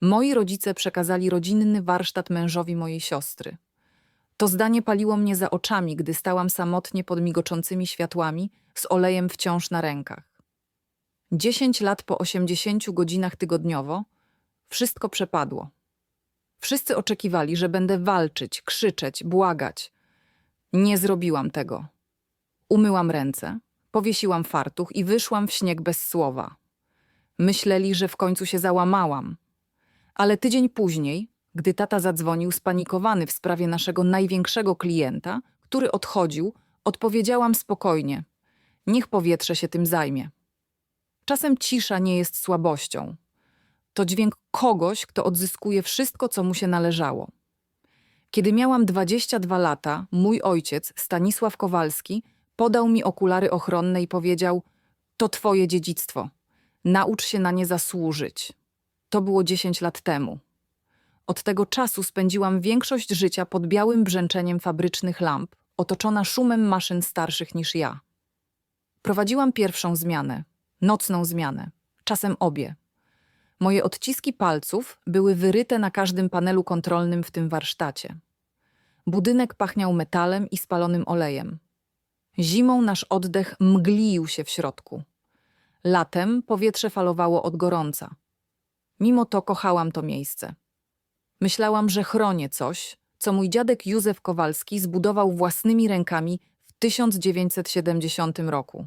Moi rodzice przekazali rodzinny warsztat mężowi mojej siostry. To zdanie paliło mnie za oczami, gdy stałam samotnie pod migoczącymi światłami, z olejem wciąż na rękach. Dziesięć lat po osiemdziesięciu godzinach tygodniowo wszystko przepadło. Wszyscy oczekiwali, że będę walczyć, krzyczeć, błagać. Nie zrobiłam tego. Umyłam ręce, powiesiłam fartuch i wyszłam w śnieg bez słowa. Myśleli, że w końcu się załamałam. Ale tydzień później, gdy tata zadzwonił spanikowany w sprawie naszego największego klienta, który odchodził, odpowiedziałam spokojnie: Niech powietrze się tym zajmie. Czasem cisza nie jest słabością. To dźwięk kogoś, kto odzyskuje wszystko, co mu się należało. Kiedy miałam 22 lata, mój ojciec, Stanisław Kowalski, podał mi okulary ochronne i powiedział: To twoje dziedzictwo. Naucz się na nie zasłużyć. To było 10 lat temu. Od tego czasu spędziłam większość życia pod białym brzęczeniem fabrycznych lamp, otoczona szumem maszyn starszych niż ja. Prowadziłam pierwszą zmianę, nocną zmianę, czasem obie. Moje odciski palców były wyryte na każdym panelu kontrolnym w tym warsztacie. Budynek pachniał metalem i spalonym olejem. Zimą nasz oddech mglił się w środku. Latem powietrze falowało od gorąca. Mimo to kochałam to miejsce. Myślałam, że chronię coś, co mój dziadek Józef Kowalski zbudował własnymi rękami w 1970 roku.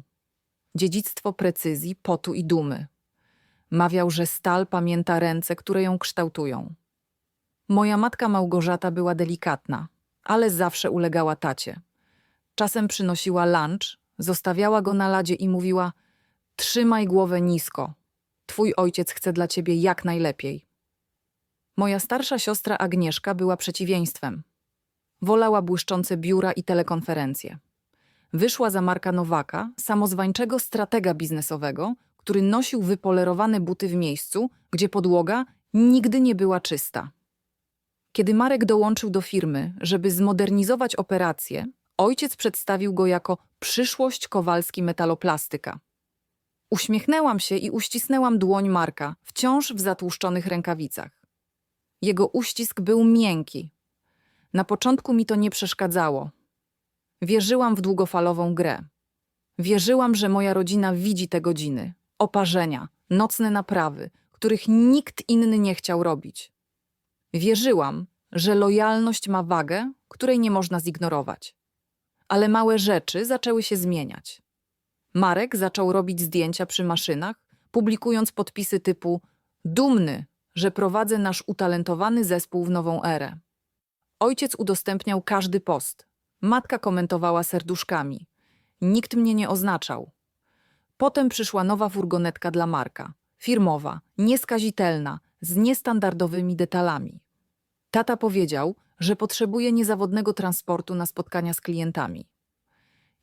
Dziedzictwo precyzji, potu i dumy. Mawiał, że stal pamięta ręce, które ją kształtują. Moja matka Małgorzata była delikatna, ale zawsze ulegała tacie. Czasem przynosiła lunch, zostawiała go na ladzie i mówiła: Trzymaj głowę nisko. Twój ojciec chce dla ciebie jak najlepiej. Moja starsza siostra Agnieszka była przeciwieństwem. Wolała błyszczące biura i telekonferencje. Wyszła za Marka Nowaka, samozwańczego stratega biznesowego, który nosił wypolerowane buty w miejscu, gdzie podłoga nigdy nie była czysta. Kiedy Marek dołączył do firmy, żeby zmodernizować operacje, ojciec przedstawił go jako przyszłość Kowalski metaloplastyka. Uśmiechnęłam się i uścisnęłam dłoń Marka, wciąż w zatłuszczonych rękawicach. Jego uścisk był miękki. Na początku mi to nie przeszkadzało. Wierzyłam w długofalową grę. Wierzyłam, że moja rodzina widzi te godziny, oparzenia, nocne naprawy, których nikt inny nie chciał robić. Wierzyłam, że lojalność ma wagę, której nie można zignorować. Ale małe rzeczy zaczęły się zmieniać. Marek zaczął robić zdjęcia przy maszynach, publikując podpisy typu dumny, że prowadzę nasz utalentowany zespół w nową erę. Ojciec udostępniał każdy post. Matka komentowała serduszkami. Nikt mnie nie oznaczał. Potem przyszła nowa furgonetka dla Marka. Firmowa, nieskazitelna, z niestandardowymi detalami. Tata powiedział, że potrzebuje niezawodnego transportu na spotkania z klientami.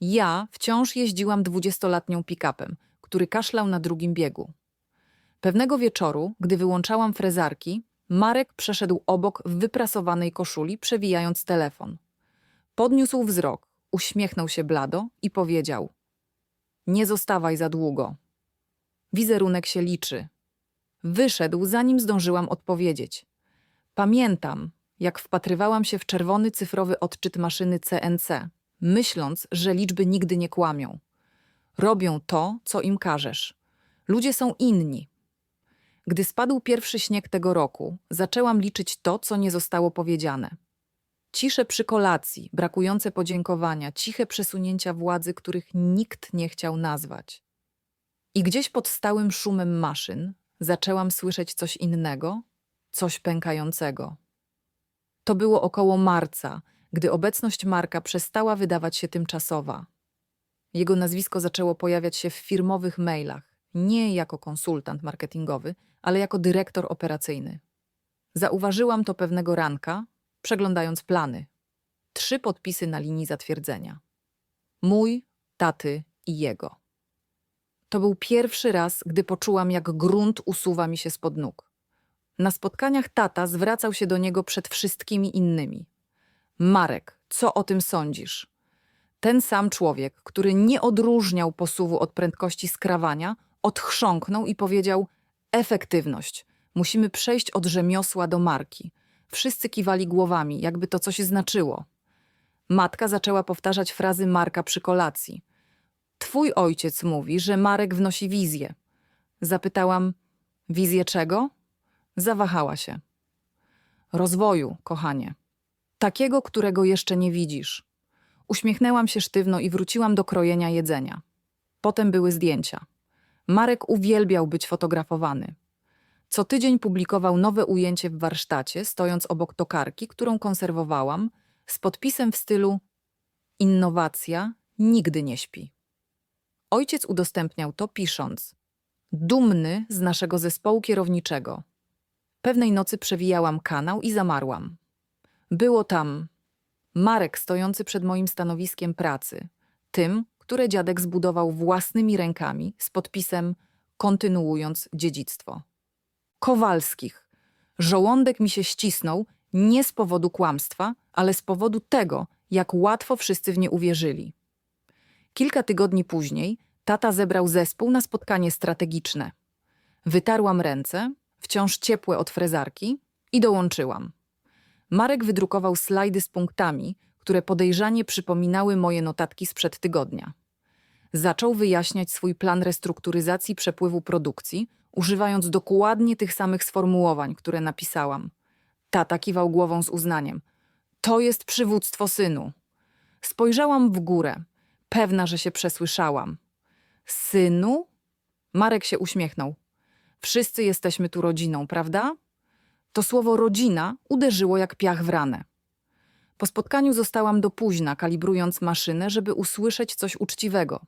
Ja wciąż jeździłam dwudziestolatnią pick-upem, który kaszlał na drugim biegu. Pewnego wieczoru, gdy wyłączałam frezarki, Marek przeszedł obok w wyprasowanej koszuli, przewijając telefon. Podniósł wzrok, uśmiechnął się blado i powiedział: Nie zostawaj za długo. Wizerunek się liczy. Wyszedł, zanim zdążyłam odpowiedzieć. Pamiętam, jak wpatrywałam się w czerwony cyfrowy odczyt maszyny CNC, myśląc, że liczby nigdy nie kłamią. Robią to, co im każesz. Ludzie są inni. Gdy spadł pierwszy śnieg tego roku, zaczęłam liczyć to, co nie zostało powiedziane. Cisze przy kolacji, brakujące podziękowania, ciche przesunięcia władzy, których nikt nie chciał nazwać. I gdzieś pod stałym szumem maszyn zaczęłam słyszeć coś innego, coś pękającego. To było około marca, gdy obecność Marka przestała wydawać się tymczasowa. Jego nazwisko zaczęło pojawiać się w firmowych mailach, nie jako konsultant marketingowy, ale jako dyrektor operacyjny. Zauważyłam to pewnego ranka, przeglądając plany. Trzy podpisy na linii zatwierdzenia. Mój, taty i jego. To był pierwszy raz, gdy poczułam, jak grunt usuwa mi się spod nóg. Na spotkaniach tata zwracał się do niego przed wszystkimi innymi. Marek, co o tym sądzisz? Ten sam człowiek, który nie odróżniał posuwu od prędkości skrawania, odchrząknął i powiedział: Efektywność. Musimy przejść od rzemiosła do marki. Wszyscy kiwali głowami, jakby to coś znaczyło. Matka zaczęła powtarzać frazy Marka przy kolacji. Twój ojciec mówi, że Marek wnosi wizję. Zapytałam, wizję czego? Zawahała się. Rozwoju, kochanie. Takiego, którego jeszcze nie widzisz. Uśmiechnęłam się sztywno i wróciłam do krojenia jedzenia. Potem były zdjęcia. Marek uwielbiał być fotografowany. Co tydzień publikował nowe ujęcie w warsztacie, stojąc obok tokarki, którą konserwowałam, z podpisem w stylu Innowacja nigdy nie śpi. Ojciec udostępniał to pisząc Dumny z naszego zespołu kierowniczego. Pewnej nocy przewijałam kanał i zamarłam. Było tam Marek stojący przed moim stanowiskiem pracy, tym, które dziadek zbudował własnymi rękami z podpisem kontynuując dziedzictwo. Kowalskich. Żołądek mi się ścisnął nie z powodu kłamstwa, ale z powodu tego, jak łatwo wszyscy w nie uwierzyli. Kilka tygodni później tata zebrał zespół na spotkanie strategiczne. Wytarłam ręce, wciąż ciepłe od frezarki, i dołączyłam. Marek wydrukował slajdy z punktami, które podejrzanie przypominały moje notatki sprzed tygodnia. Zaczął wyjaśniać swój plan restrukturyzacji przepływu produkcji, używając dokładnie tych samych sformułowań, które napisałam. Tata kiwał głową z uznaniem. To jest przywództwo synu. Spojrzałam w górę, pewna, że się przesłyszałam. Synu? Marek się uśmiechnął. Wszyscy jesteśmy tu rodziną, prawda? To słowo rodzina uderzyło jak piach w ranę. Po spotkaniu zostałam do późna, kalibrując maszynę, żeby usłyszeć coś uczciwego.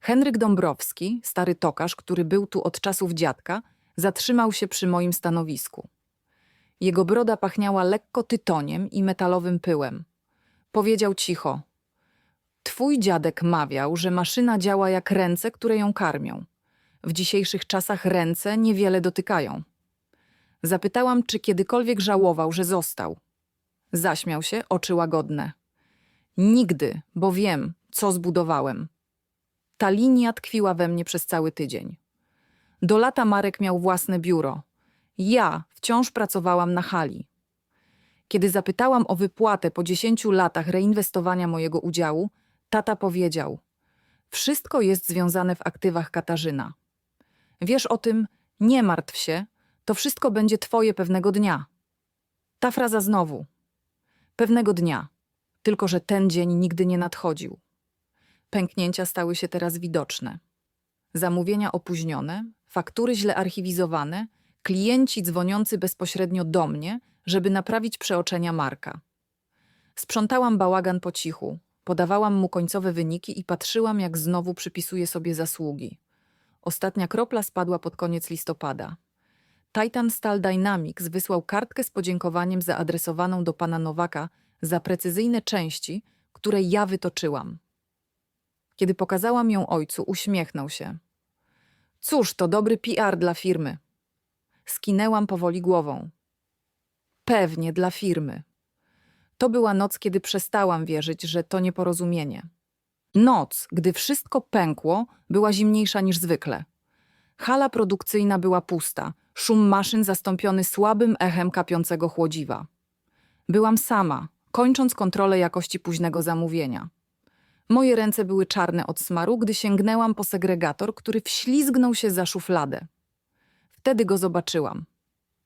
Henryk Dąbrowski, stary tokarz, który był tu od czasów dziadka, zatrzymał się przy moim stanowisku. Jego broda pachniała lekko tytoniem i metalowym pyłem. Powiedział cicho: Twój dziadek mawiał, że maszyna działa jak ręce, które ją karmią. W dzisiejszych czasach ręce niewiele dotykają. Zapytałam, czy kiedykolwiek żałował, że został. Zaśmiał się, oczy łagodne. Nigdy, bo wiem, co zbudowałem. Ta linia tkwiła we mnie przez cały tydzień. Do lata Marek miał własne biuro. Ja wciąż pracowałam na hali. Kiedy zapytałam o wypłatę po dziesięciu latach reinwestowania mojego udziału, tata powiedział: Wszystko jest związane w aktywach Katarzyna. Wiesz o tym, nie martw się, to wszystko będzie twoje pewnego dnia. Ta fraza znowu. Pewnego dnia. Tylko, że ten dzień nigdy nie nadchodził. Pęknięcia stały się teraz widoczne. Zamówienia opóźnione, faktury źle archiwizowane, klienci dzwoniący bezpośrednio do mnie, żeby naprawić przeoczenia Marka. Sprzątałam bałagan po cichu, podawałam mu końcowe wyniki i patrzyłam, jak znowu przypisuje sobie zasługi. Ostatnia kropla spadła pod koniec listopada. Titan Steel Dynamics wysłał kartkę z podziękowaniem zaadresowaną do pana Nowaka za precyzyjne części, które ja wytoczyłam. Kiedy pokazałam ją ojcu, uśmiechnął się. Cóż, to dobry PR dla firmy. Skinęłam powoli głową. Pewnie dla firmy. To była noc, kiedy przestałam wierzyć, że to nieporozumienie. Noc, gdy wszystko pękło, była zimniejsza niż zwykle. Hala produkcyjna była pusta, szum maszyn zastąpiony słabym echem kapiącego chłodziwa. Byłam sama, kończąc kontrolę jakości późnego zamówienia. Moje ręce były czarne od smaru, gdy sięgnęłam po segregator, który wślizgnął się za szufladę. Wtedy go zobaczyłam.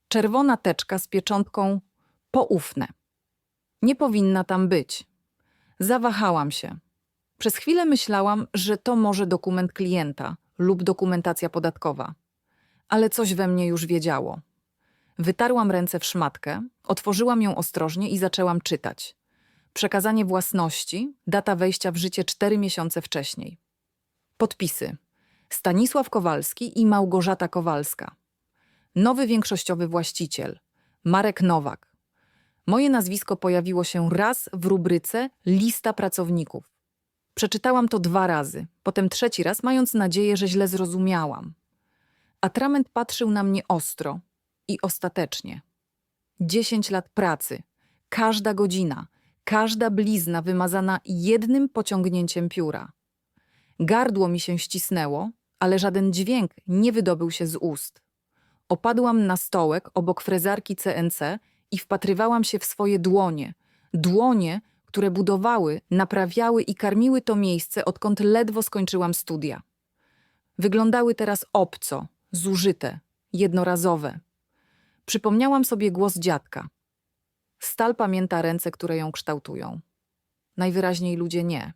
Czerwona teczka z pieczątką poufne. Nie powinna tam być. Zawahałam się. Przez chwilę myślałam, że to może dokument klienta lub dokumentacja podatkowa. Ale coś we mnie już wiedziało. Wytarłam ręce w szmatkę, otworzyłam ją ostrożnie i zaczęłam czytać. Przekazanie własności, data wejścia w życie cztery miesiące wcześniej. Podpisy. Stanisław Kowalski i Małgorzata Kowalska. Nowy większościowy właściciel. Marek Nowak. Moje nazwisko pojawiło się raz w rubryce Lista pracowników. Przeczytałam to dwa razy, potem trzeci raz, mając nadzieję, że źle zrozumiałam. Atrament patrzył na mnie ostro i ostatecznie. Dziesięć lat pracy, każda godzina, każda blizna wymazana jednym pociągnięciem pióra. Gardło mi się ścisnęło, ale żaden dźwięk nie wydobył się z ust. Opadłam na stołek obok frezarki CNC i wpatrywałam się w swoje dłonie. Dłonie, które budowały, naprawiały i karmiły to miejsce, odkąd ledwo skończyłam studia. Wyglądały teraz obco, zużyte, jednorazowe. Przypomniałam sobie głos dziadka. Stal pamięta ręce, które ją kształtują. Najwyraźniej ludzie nie.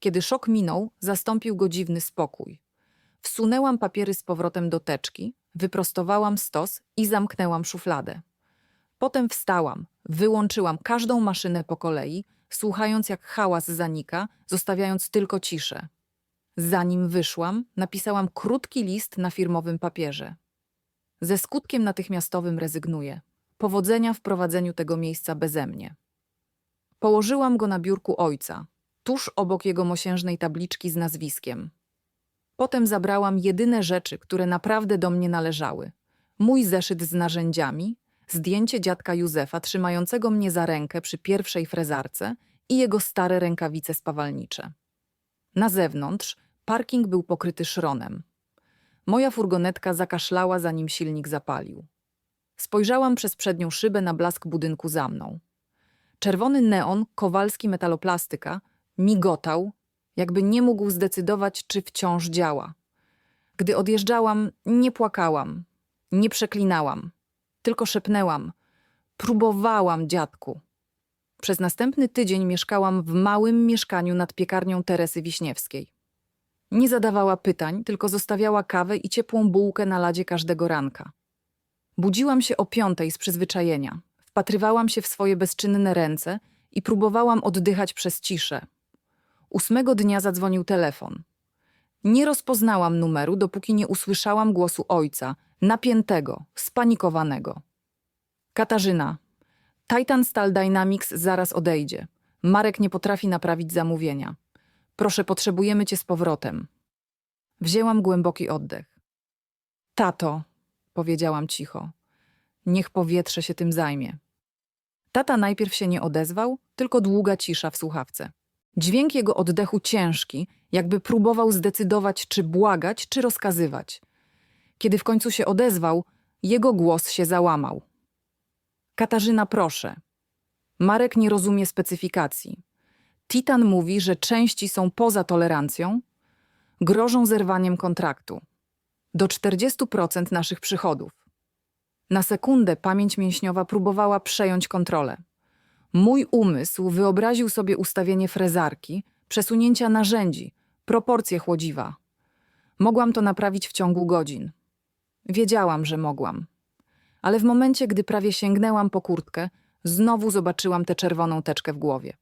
Kiedy szok minął, zastąpił go dziwny spokój. Wsunęłam papiery z powrotem do teczki, wyprostowałam stos i zamknęłam szufladę. Potem wstałam, wyłączyłam każdą maszynę po kolei, słuchając jak hałas zanika, zostawiając tylko ciszę. Zanim wyszłam, napisałam krótki list na firmowym papierze. Ze skutkiem natychmiastowym rezygnuję. Powodzenia w prowadzeniu tego miejsca beze mnie. Położyłam go na biurku ojca, tuż obok jego mosiężnej tabliczki z nazwiskiem. Potem zabrałam jedyne rzeczy, które naprawdę do mnie należały. Mój zeszyt z narzędziami, zdjęcie dziadka Józefa trzymającego mnie za rękę przy pierwszej frezarce i jego stare rękawice spawalnicze. Na zewnątrz parking był pokryty szronem. Moja furgonetka zakaszlała, zanim silnik zapalił. Spojrzałam przez przednią szybę na blask budynku za mną. Czerwony neon, kowalski metaloplastyka, migotał, jakby nie mógł zdecydować, czy wciąż działa. Gdy odjeżdżałam, nie płakałam, nie przeklinałam, tylko szepnęłam. Próbowałam, dziadku. Przez następny tydzień mieszkałam w małym mieszkaniu nad piekarnią Teresy Wiśniewskiej. Nie zadawała pytań, tylko zostawiała kawę i ciepłą bułkę na ladzie każdego ranka. Budziłam się o piątej z przyzwyczajenia. Wpatrywałam się w swoje bezczynne ręce i próbowałam oddychać przez ciszę. Ósmego dnia zadzwonił telefon. Nie rozpoznałam numeru, dopóki nie usłyszałam głosu ojca, napiętego, spanikowanego. Katarzyna, Titan Steel Dynamics zaraz odejdzie. Marek nie potrafi naprawić zamówienia. Proszę, potrzebujemy cię z powrotem. Wzięłam głęboki oddech. Tato, powiedziałam cicho. Niech powietrze się tym zajmie. Tata najpierw się nie odezwał, tylko długa cisza w słuchawce. Dźwięk jego oddechu ciężki, jakby próbował zdecydować, czy błagać, czy rozkazywać. Kiedy w końcu się odezwał, jego głos się załamał. Katarzyna, proszę. Marek nie rozumie specyfikacji. Titan mówi, że części są poza tolerancją, grożą zerwaniem kontraktu. Do 40% naszych przychodów. Na sekundę pamięć mięśniowa próbowała przejąć kontrolę. Mój umysł wyobraził sobie ustawienie frezarki, przesunięcia narzędzi, proporcje chłodziwa. Mogłam to naprawić w ciągu godzin. Wiedziałam, że mogłam. Ale w momencie, gdy prawie sięgnęłam po kurtkę, znowu zobaczyłam tę czerwoną teczkę w głowie.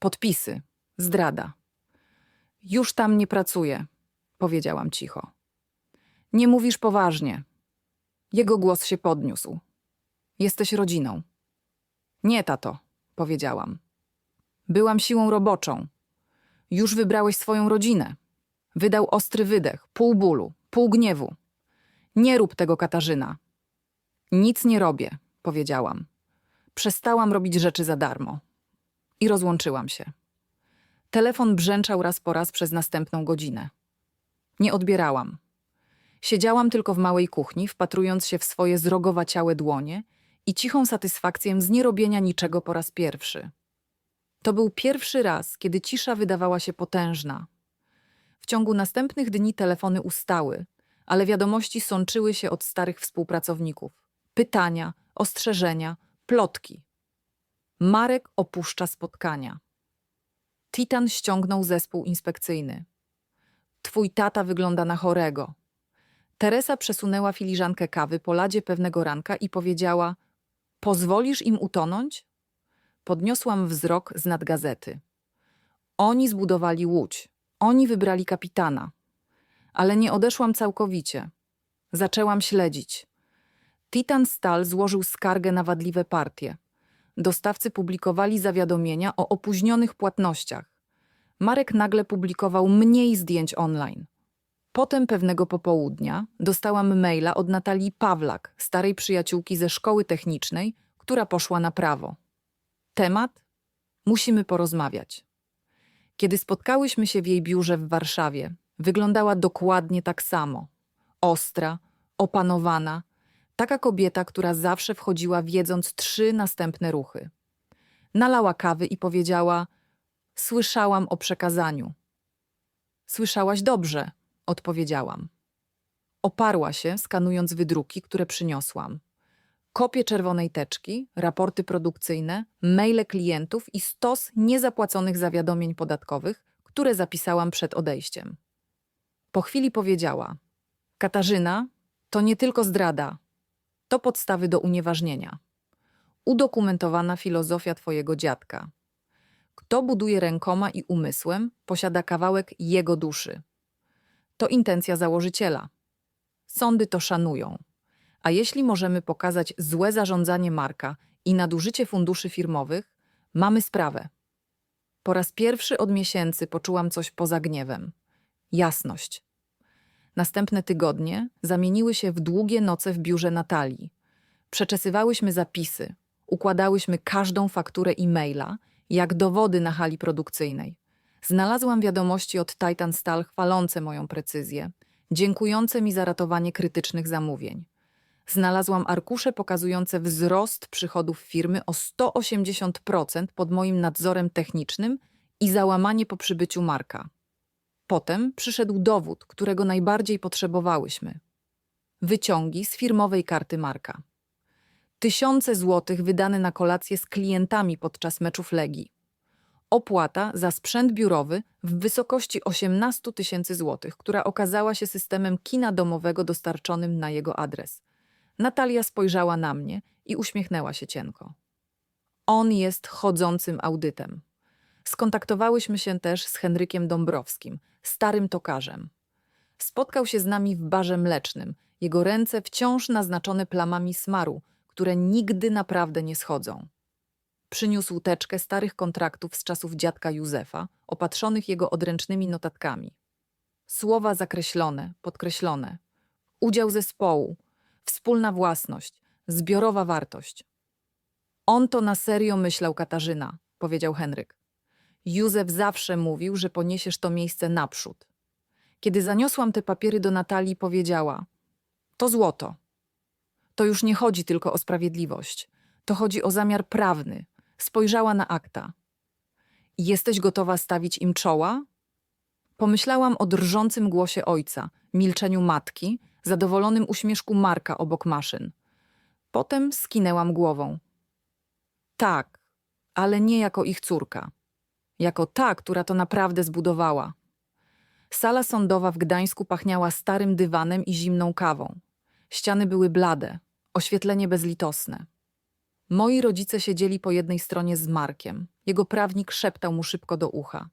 Podpisy. Zdrada. Już tam nie pracuję, powiedziałam cicho. Nie mówisz poważnie. Jego głos się podniósł. Jesteś rodziną. Nie, tato, powiedziałam. Byłam siłą roboczą. Już wybrałeś swoją rodzinę. Wydał ostry wydech, pół bólu, pół gniewu. Nie rób tego, Katarzyna. Nic nie robię, powiedziałam. Przestałam robić rzeczy za darmo. I rozłączyłam się. Telefon brzęczał raz po raz przez następną godzinę. Nie odbierałam. Siedziałam tylko w małej kuchni, wpatrując się w swoje zrogowaciałe dłonie i cichą satysfakcję z nierobienia niczego po raz pierwszy. To był pierwszy raz, kiedy cisza wydawała się potężna. W ciągu następnych dni telefony ustały, ale wiadomości sączyły się od starych współpracowników. Pytania, ostrzeżenia, plotki. Marek opuszcza spotkania. Titan ściągnął zespół inspekcyjny. Twój tata wygląda na chorego. Teresa przesunęła filiżankę kawy po ladzie pewnego ranka i powiedziała: Pozwolisz im utonąć? Podniosłam wzrok z nad gazety. Oni zbudowali łódź. Oni wybrali kapitana. Ale nie odeszłam całkowicie. Zaczęłam śledzić. Titan Stal złożył skargę na wadliwe partie. Dostawcy publikowali zawiadomienia o opóźnionych płatnościach. Marek nagle publikował mniej zdjęć online. Potem pewnego popołudnia dostałam maila od Natalii Pawlak, starej przyjaciółki ze szkoły technicznej, która poszła na prawo. Temat? Musimy porozmawiać. Kiedy spotkałyśmy się w jej biurze w Warszawie, wyglądała dokładnie tak samo. Ostra, opanowana, Taka kobieta, która zawsze wchodziła wiedząc trzy następne ruchy. Nalała kawy i powiedziała: Słyszałam o przekazaniu. Słyszałaś dobrze, odpowiedziałam. Oparła się, skanując wydruki, które przyniosłam. Kopie czerwonej teczki, raporty produkcyjne, maile klientów i stos niezapłaconych zawiadomień podatkowych, które zapisałam przed odejściem. Po chwili powiedziała: Katarzyna, to nie tylko zdrada, to podstawy do unieważnienia. Udokumentowana filozofia twojego dziadka. Kto buduje rękoma i umysłem, posiada kawałek jego duszy. To intencja założyciela. Sądy to szanują. A jeśli możemy pokazać złe zarządzanie marka i nadużycie funduszy firmowych, mamy sprawę. Po raz pierwszy od miesięcy poczułam coś poza gniewem jasność. Następne tygodnie zamieniły się w długie noce w biurze Natalii. Przeczesywałyśmy zapisy, układałyśmy każdą fakturę e-maila, jak dowody na hali produkcyjnej. Znalazłam wiadomości od Titan Stal chwalące moją precyzję, dziękujące mi za ratowanie krytycznych zamówień. Znalazłam arkusze pokazujące wzrost przychodów firmy o 180% pod moim nadzorem technicznym i załamanie po przybyciu Marka. Potem przyszedł dowód, którego najbardziej potrzebowałyśmy. Wyciągi z firmowej karty Marka. Tysiące złotych wydane na kolację z klientami podczas meczów Legii. Opłata za sprzęt biurowy w wysokości 18 tysięcy złotych, która okazała się systemem kina domowego dostarczonym na jego adres. Natalia spojrzała na mnie i uśmiechnęła się cienko. On jest chodzącym audytem. Skontaktowałyśmy się też z Henrykiem Dąbrowskim, starym tokarzem. Spotkał się z nami w barze mlecznym, jego ręce wciąż naznaczone plamami smaru, które nigdy naprawdę nie schodzą. Przyniósł teczkę starych kontraktów z czasów dziadka Józefa, opatrzonych jego odręcznymi notatkami. Słowa zakreślone, podkreślone. Udział zespołu, wspólna własność, zbiorowa wartość. On to na serio myślał Katarzyna, powiedział Henryk. Józef zawsze mówił, że poniesiesz to miejsce naprzód. Kiedy zaniosłam te papiery do Natalii, powiedziała: To złoto. To już nie chodzi tylko o sprawiedliwość. To chodzi o zamiar prawny. Spojrzała na akta. Jesteś gotowa stawić im czoła? Pomyślałam o drżącym głosie ojca, milczeniu matki, zadowolonym uśmieszku Marka obok maszyn. Potem skinęłam głową. Tak, ale nie jako ich córka jako ta, która to naprawdę zbudowała. Sala sądowa w Gdańsku pachniała starym dywanem i zimną kawą. Ściany były blade, oświetlenie bezlitosne. Moi rodzice siedzieli po jednej stronie z Markiem. Jego prawnik szeptał mu szybko do ucha.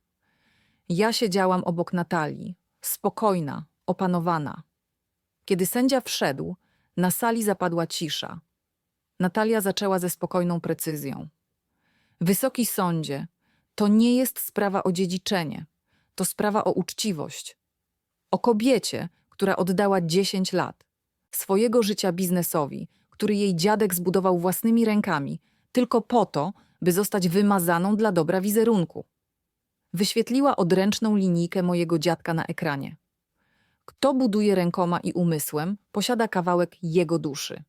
Ja siedziałam obok Natalii, spokojna, opanowana. Kiedy sędzia wszedł, na sali zapadła cisza. Natalia zaczęła ze spokojną precyzją. Wysoki sądzie, to nie jest sprawa o dziedziczenie, to sprawa o uczciwość. O kobiecie, która oddała 10 lat swojego życia biznesowi, który jej dziadek zbudował własnymi rękami, tylko po to, by zostać wymazaną dla dobra wizerunku. Wyświetliła odręczną linijkę mojego dziadka na ekranie. Kto buduje rękoma i umysłem, posiada kawałek jego duszy.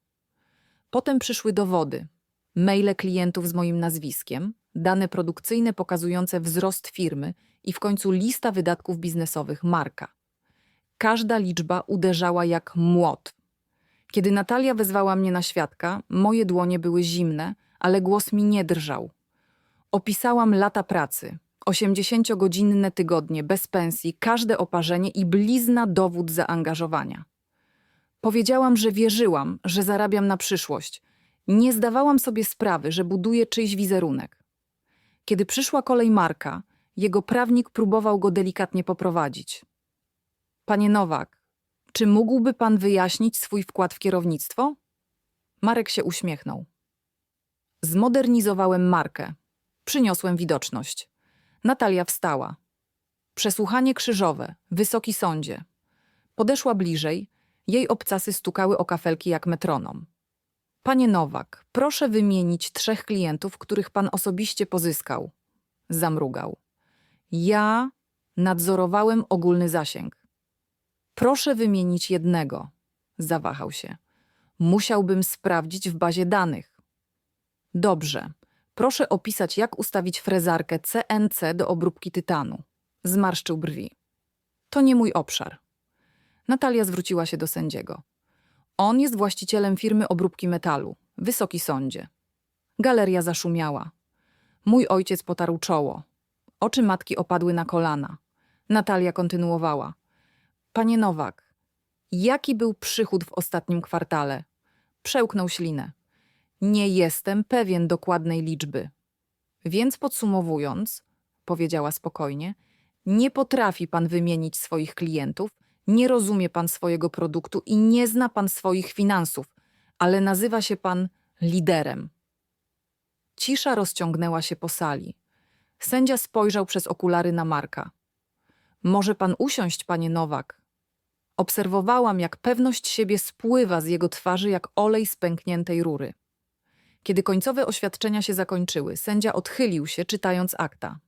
Potem przyszły dowody, maile klientów z moim nazwiskiem, dane produkcyjne pokazujące wzrost firmy i w końcu lista wydatków biznesowych marka. Każda liczba uderzała jak młot. Kiedy Natalia wezwała mnie na świadka, moje dłonie były zimne, ale głos mi nie drżał. Opisałam lata pracy, 80-godzinne tygodnie bez pensji, każde oparzenie i blizna dowód zaangażowania. Powiedziałam, że wierzyłam, że zarabiam na przyszłość. Nie zdawałam sobie sprawy, że buduję czyjś wizerunek. Kiedy przyszła kolej Marka, jego prawnik próbował go delikatnie poprowadzić. Panie Nowak, czy mógłby pan wyjaśnić swój wkład w kierownictwo? Marek się uśmiechnął. Zmodernizowałem markę. Przyniosłem widoczność. Natalia wstała. Przesłuchanie krzyżowe, wysoki sądzie. Podeszła bliżej, jej obcasy stukały o kafelki jak metronom. Panie Nowak, proszę wymienić trzech klientów, których pan osobiście pozyskał. Zamrugał. Ja nadzorowałem ogólny zasięg. Proszę wymienić jednego. Zawahał się. Musiałbym sprawdzić w bazie danych. Dobrze. Proszę opisać, jak ustawić frezarkę CNC do obróbki tytanu. Zmarszczył brwi. To nie mój obszar. Natalia zwróciła się do sędziego. On jest właścicielem firmy obróbki metalu. Wysoki sądzie. Galeria zaszumiała. Mój ojciec potarł czoło. Oczy matki opadły na kolana. Natalia kontynuowała. Panie Nowak, jaki był przychód w ostatnim kwartale? Przełknął ślinę. Nie jestem pewien dokładnej liczby. Więc podsumowując, powiedziała spokojnie, nie potrafi pan wymienić swoich klientów, nie rozumie pan swojego produktu i nie zna pan swoich finansów, ale nazywa się pan liderem. Cisza rozciągnęła się po sali. Sędzia spojrzał przez okulary na Marka. Może pan usiąść, panie Nowak? Obserwowałam, jak pewność siebie spływa z jego twarzy jak olej z pękniętej rury. Kiedy końcowe oświadczenia się zakończyły, sędzia odchylił się, czytając akta.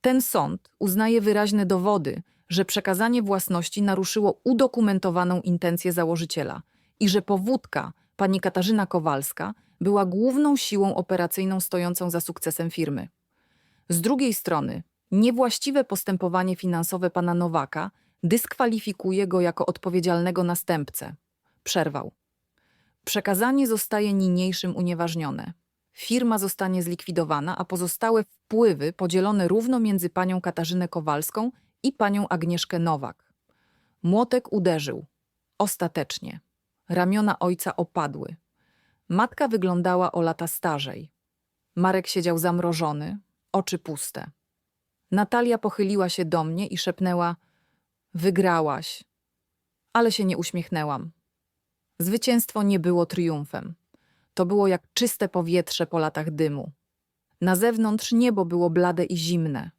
Ten sąd uznaje wyraźne dowody, że przekazanie własności naruszyło udokumentowaną intencję założyciela i że powódka, pani Katarzyna Kowalska, była główną siłą operacyjną stojącą za sukcesem firmy. Z drugiej strony, niewłaściwe postępowanie finansowe pana Nowaka dyskwalifikuje go jako odpowiedzialnego następcę. Przerwał. Przekazanie zostaje niniejszym unieważnione. Firma zostanie zlikwidowana, a pozostałe wpływy podzielone równo między panią Katarzynę Kowalską i panią Agnieszkę Nowak. Młotek uderzył. Ostatecznie. Ramiona ojca opadły. Matka wyglądała o lata starzej. Marek siedział zamrożony, oczy puste. Natalia pochyliła się do mnie i szepnęła: Wygrałaś. Ale się nie uśmiechnęłam. Zwycięstwo nie było triumfem. To było jak czyste powietrze po latach dymu. Na zewnątrz niebo było blade i zimne.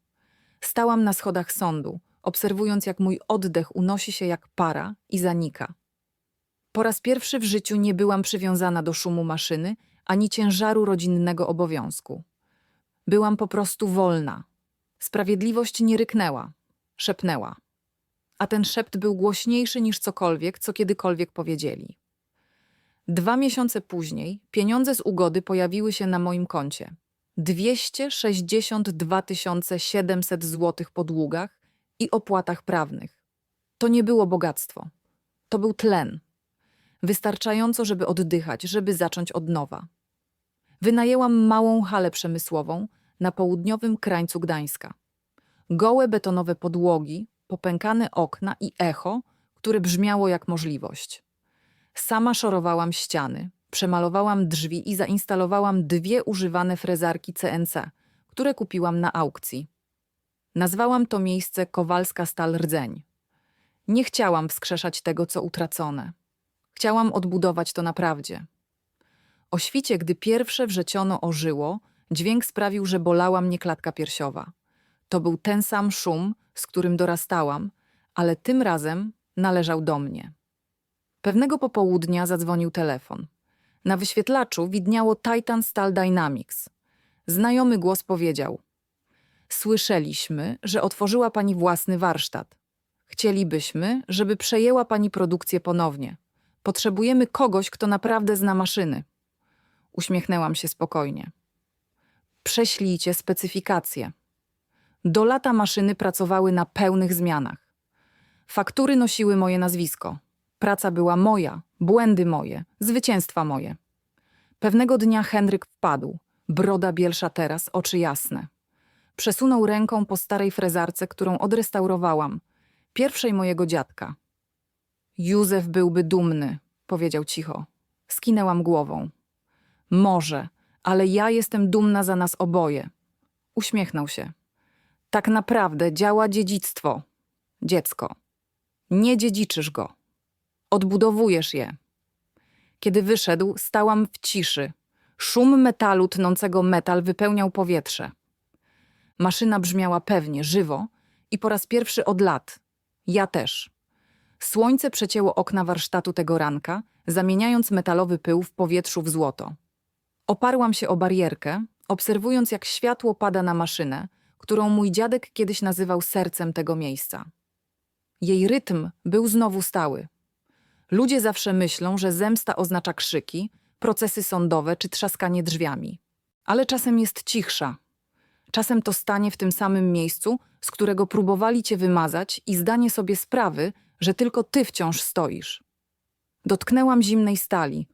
Stałam na schodach sądu, obserwując, jak mój oddech unosi się jak para i zanika. Po raz pierwszy w życiu nie byłam przywiązana do szumu maszyny ani ciężaru rodzinnego obowiązku. Byłam po prostu wolna. Sprawiedliwość nie ryknęła, szepnęła. A ten szept był głośniejszy niż cokolwiek, co kiedykolwiek powiedzieli. Dwa miesiące później pieniądze z ugody pojawiły się na moim koncie. 262 700 zł po długach i opłatach prawnych. To nie było bogactwo. To był tlen. Wystarczająco, żeby oddychać, żeby zacząć od nowa. Wynajęłam małą halę przemysłową na południowym krańcu Gdańska. Gołe betonowe podłogi, popękane okna i echo, które brzmiało jak możliwość. Sama szorowałam ściany, przemalowałam drzwi i zainstalowałam dwie używane frezarki CNC, które kupiłam na aukcji. Nazwałam to miejsce Kowalska Stal Rdzeń. Nie chciałam wskrzeszać tego, co utracone. Chciałam odbudować to naprawdę. O świcie, gdy pierwsze wrzeciono ożyło, dźwięk sprawił, że bolała mnie klatka piersiowa. To był ten sam szum, z którym dorastałam, ale tym razem należał do mnie. Pewnego popołudnia zadzwonił telefon. Na wyświetlaczu widniało Titan Steel Dynamics. Znajomy głos powiedział: Słyszeliśmy, że otworzyła pani własny warsztat. Chcielibyśmy, żeby przejęła pani produkcję ponownie. Potrzebujemy kogoś, kto naprawdę zna maszyny. Uśmiechnęłam się spokojnie. Prześlijcie specyfikacje. Do lata maszyny pracowały na pełnych zmianach. Faktury nosiły moje nazwisko. Praca była moja, błędy moje, zwycięstwa moje. Pewnego dnia Henryk wpadł, broda bielsza teraz, oczy jasne. Przesunął ręką po starej frezarce, którą odrestaurowałam, pierwszej mojego dziadka. Józef byłby dumny, powiedział cicho. Skinęłam głową. Może, ale ja jestem dumna za nas oboje. Uśmiechnął się. Tak naprawdę działa dziedzictwo. Dziecko. Nie dziedziczysz go. Odbudowujesz je. Kiedy wyszedł, stałam w ciszy. Szum metalu tnącego metal wypełniał powietrze. Maszyna brzmiała pewnie, żywo i po raz pierwszy od lat. Ja też. Słońce przecięło okna warsztatu tego ranka, zamieniając metalowy pył w powietrzu w złoto. Oparłam się o barierkę, obserwując jak światło pada na maszynę, którą mój dziadek kiedyś nazywał sercem tego miejsca. Jej rytm był znowu stały. Ludzie zawsze myślą, że zemsta oznacza krzyki, procesy sądowe czy trzaskanie drzwiami. Ale czasem jest cichsza. Czasem to stanie w tym samym miejscu, z którego próbowali cię wymazać i zdanie sobie sprawy, że tylko ty wciąż stoisz. Dotknęłam zimnej stali,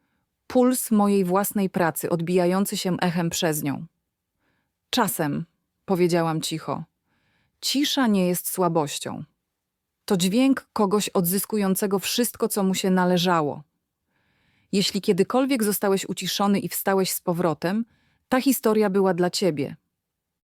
puls mojej własnej pracy odbijający się echem przez nią. Czasem, powiedziałam cicho, cisza nie jest słabością. To dźwięk kogoś odzyskującego wszystko, co mu się należało. Jeśli kiedykolwiek zostałeś uciszony i wstałeś z powrotem, ta historia była dla ciebie.